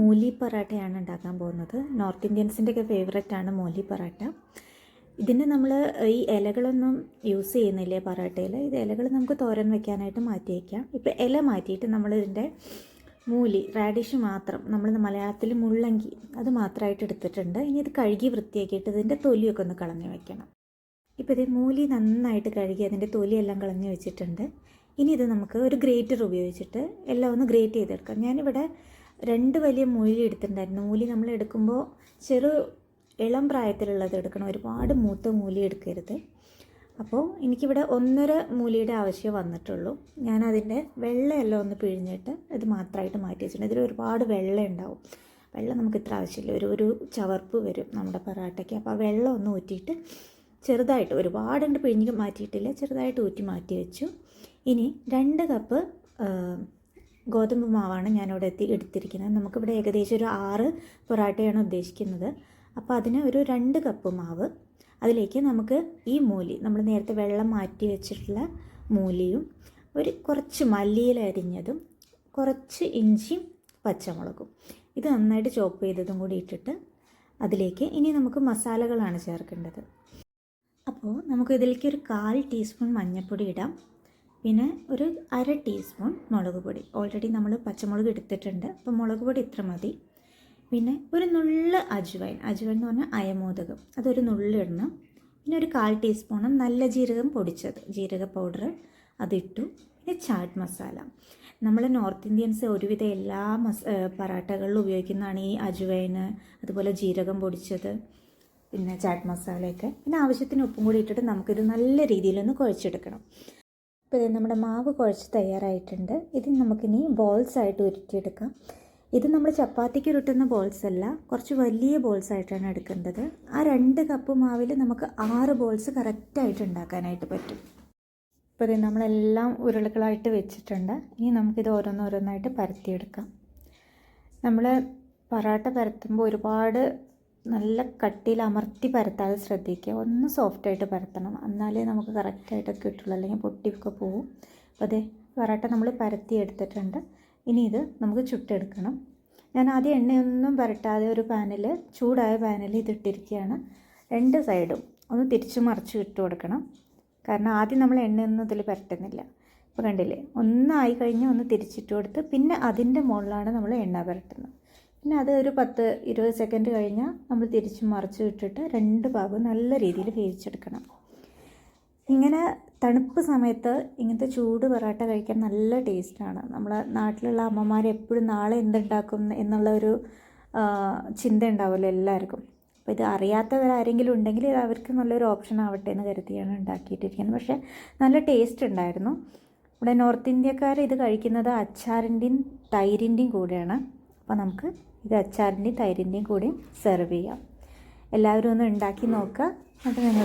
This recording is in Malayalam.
മൂലി പൊറാട്ടയാണ് ഉണ്ടാക്കാൻ പോകുന്നത്. നോർത്ത് ഇന്ത്യൻസിന്റെ ഒക്കെ ഫേവററ്റ് ആണ് മൂലി പൊറാട്ട. ഇതിന് നമ്മൾ ഈ ഇലകളൊന്നും യൂസ് ചെയ്യുന്നില്ലേ പൊറാട്ടയിൽ ഇത് ഇലകൾ നമുക്ക് തോരൻ വെക്കാനായിട്ട് മാറ്റി വയ്ക്കാം ഇപ്പോൾ ഇല മാറ്റിയിട്ട് നമ്മൾ ഇതിന്റെ മൂലി റാഡിഷ് മാത്രം നമ്മൾ മലയാളത്തിൽ മുള്ളങ്കി അത് മാത്രമായിട്ട് എടുത്തിട്ടുണ്ട്. ഇനി ഇത് കഴുകി വൃത്തിയാക്കിയിട്ട് ഇതിന്റെ തൊലിയൊക്കെ ഒന്ന് കളഞ്ഞു വെക്കണം. ഇപ്പോൾ ഇത് മൂലി നന്നായിട്ട് കഴുകി അതിന്റെ തൊലിയെല്ലാം കളഞ്ഞു വെച്ചിട്ടുണ്ട്. ഇനി ഇത് നമുക്ക് ഒരു ഗ്രേറ്റർ ഉപയോഗിച്ചിട്ട് എല്ലാം ഒന്ന് ഗ്രേറ്റ് ചെയ്തെടുക്കാം. ഞാനിവിടെ രണ്ട് വലിയ മൂലി എടുത്തിട്ടുണ്ടായിരുന്നു. മൂലി നമ്മൾ എടുക്കുമ്പോൾ ചെറു ഇളം പ്രായത്തിലുള്ളത് എടുക്കണം. ഒരുപാട് മൂത്ത മൂലി എടുക്കരുത്. അപ്പോൾ എനിക്കിവിടെ ഒന്നര മൂലിയുടെ ആവശ്യം വന്നിട്ടുള്ളൂ. ഞാൻ അതിന്റെ വെള്ളമെല്ലാം ഒന്ന് പിഴിഞ്ഞിട്ട് ഇത് മാത്രമായിട്ട് മാറ്റി വെച്ചിട്ടുണ്ട്. ഇതിൽ ഒരുപാട് വെള്ളം ഉണ്ടാവും. വെള്ളം നമുക്ക് ഇത്ര ആവശ്യമില്ല. ഒരു ഒരു ചവർപ്പ് വരും നമ്മുടെ പൊറാട്ടയ്ക്ക്. അപ്പോൾ ആ വെള്ളം ഒന്ന് ഊറ്റിയിട്ട് ചെറുതായിട്ട് ഒരുപാടുണ്ട് പിഴിഞ്ഞ് മാറ്റിയിട്ടില്ല. ചെറുതായിട്ട് ഊറ്റി മാറ്റി വെച്ചു. ഇനി രണ്ട് കപ്പ് ഗോതമ്പ് മാവാണ് ഞാനിവിടെ എത്തി എടുത്തിരിക്കുന്നത്. നമുക്കിവിടെ ഏകദേശം ഒരു ആറ് പൊറാട്ടയാണ് ഉദ്ദേശിക്കുന്നത്. അപ്പോൾ അതിന് ഒരു രണ്ട് കപ്പ് മാവ്. അതിലേക്ക് നമുക്ക് ഈ മൂലി നമ്മൾ നേരത്തെ വെള്ളം മാറ്റി വെച്ചിട്ടുള്ള മൂലിയും ഒരു കുറച്ച് മല്ലിയിൽ അരിഞ്ഞതും കുറച്ച് ഇഞ്ചിയും പച്ചമുളകും. ഇത് നന്നായിട്ട് ചോപ്പ് ചെയ്തതും കൂടി ഇട്ടിട്ട് അതിലേക്ക് ഇനി നമുക്ക് മസാലകളാണ് ചേർക്കേണ്ടത്. അപ്പോൾ നമുക്ക് ഇതിലേക്ക് ഒരു കാൽ ടീസ്പൂൺ മഞ്ഞൾപ്പൊടി ഇടാം. പിന്നെ ഒരു അര ടീസ്പൂൺ മുളക് പൊടി. ഓൾറെഡി നമ്മൾ പച്ചമുളക് എടുത്തിട്ടുണ്ട്. അപ്പോൾ മുളക് പൊടി ഇത്ര മതി. പിന്നെ ഒരു നുള്ള് അജ്വൈൻ. അജ്വൈൻ എന്ന് പറഞ്ഞാൽ അയമോദകം. അതൊരു നുള്ള് ഇടണം. പിന്നെ ഒരു കാൽ ടീസ്പൂണും നല്ല ജീരകം പൊടിച്ചത്. ജീരക പൗഡർ അതിട്ടു. പിന്നെ ചാറ്റ് മസാല. നമ്മൾ നോർത്ത് ഇന്ത്യൻസ് ഒരുവിധ എല്ലാ മസ് പറാട്ടകളിലും ഉപയോഗിക്കുന്നതാണ് ഈ അജ്വൈന് അതുപോലെ ജീരകം പൊടിച്ചത് പിന്നെ ചാറ്റ് മസാലയൊക്കെ. പിന്നെ ആവശ്യത്തിന് ഉപ്പും കൂടി ഇട്ടിട്ട് നമുക്കിത് നല്ല രീതിയിലൊന്ന് കുഴച്ചെടുക്കണം. ഇപ്പോൾ ഇത് നമ്മുടെ മാവ് കുഴച്ച് തയ്യാറായിട്ടുണ്ട്. ഇത് നമുക്കിനി ബോൾസ് ആയിട്ട് ഉരുട്ടിയെടുക്കാം. ഇത് നമ്മൾ ചപ്പാത്തിക്ക് ഉരുട്ടുന്ന ബോൾസ് അല്ല കുറച്ച് വലിയ ബോൾസ് ആയിട്ടാണ് എടുക്കേണ്ടത്. ആ രണ്ട് കപ്പ് മാവിൽ നമുക്ക് ആറ് ബോൾസ് കറക്റ്റായിട്ട് ഉണ്ടാക്കാനായിട്ട് പറ്റും. ഇപ്പോൾ ഇത് നമ്മളെല്ലാം ഉരുളകളായിട്ട് വെച്ചിട്ടുണ്ട്. ഇനി നമുക്കിത് ഓരോന്നോരോന്നായിട്ട് പരത്തിയെടുക്കാം. നമ്മൾ പൊറോട്ട പരത്തുമ്പോൾ ഒരുപാട് നല്ല കട്ടിയിൽ അമർത്തി പരത്താതെ ശ്രദ്ധിക്കുക. ഒന്ന് സോഫ്റ്റായിട്ട് പരത്തണം. എന്നാലേ നമുക്ക് കറക്റ്റായിട്ടൊക്കെ കിട്ടുള്ളൂ. അല്ലെങ്കിൽ പൊട്ടിയൊക്കെ പോവും. അപ്പോൾ അതെ പൊറോട്ട നമ്മൾ പരത്തി എടുത്തിട്ടുണ്ട്. ഇനി ഇത് നമുക്ക് ചുട്ടെടുക്കണം. ഞാൻ ആദ്യം എണ്ണയൊന്നും പരട്ടാതെ ഒരു പാനിൽ ചൂടായ പാനിൽ ഇതിട്ടിരിക്കുകയാണ് രണ്ട് സൈഡും ഒന്ന് തിരിച്ചു മറിച്ച് ഇട്ട് കൊടുക്കണം. കാരണം ആദ്യം നമ്മൾ എണ്ണയൊന്നും ഇതിൽ പരട്ടുന്നില്ല. ഇപ്പോൾ കണ്ടില്ലേ? ഒന്നായി കഴിഞ്ഞ് ഒന്ന് തിരിച്ചിട്ട് കൊടുത്ത് പിന്നെ അതിന്റെ മുകളിലാണ് നമ്മൾ എണ്ണ പരട്ടുന്നത്. പിന്നെ അത് ഒരു പത്ത് ഇരുപത് സെക്കൻഡ് കഴിഞ്ഞാൽ നമ്മൾ തിരിച്ച് മറിച്ച് ഇട്ടിട്ട് രണ്ട് ഭാഗവും നല്ല രീതിയിൽ വേവിച്ചെടുക്കണം. ഇങ്ങനെ തണുപ്പ് സമയത്ത് ഇങ്ങനത്തെ ചൂട് പൊറാട്ട കഴിക്കാൻ നല്ല ടേസ്റ്റാണ് നമ്മളെ നാട്ടിലുള്ള അമ്മമാർ എപ്പോഴും നാളെ എന്തുണ്ടാക്കും എന്നുള്ള ഒരു ചിന്ത ഉണ്ടാവുമല്ലോ എല്ലാവർക്കും. അപ്പോൾ ഇത് അറിയാത്തവരാരെങ്കിലും ഉണ്ടെങ്കിൽ ഇത് അവർക്ക് നല്ലൊരു ഓപ്ഷൻ ആവട്ടെ എന്ന് കരുതിയാണ് ഉണ്ടാക്കിയിട്ടിരിക്കുന്നത്. പക്ഷേ നല്ല ടേസ്റ്റ് ഉണ്ടായിരുന്നു. ഇവിടെ നോർത്ത് ഇന്ത്യക്കാർ ഇത് കഴിക്കുന്നത് അച്ചാറിന്റെയും തൈരിന്റെയും കൂടെയാണ്. അപ്പോൾ നമുക്ക് ഇത് അച്ചാറിന്റെയും തൈരിന്റെയും കൂടി സെർവ് ചെയ്യാം. എല്ലാവരും ഒന്ന് ഉണ്ടാക്കി നോക്കുക. എന്നിട്ട് നിങ്ങൾ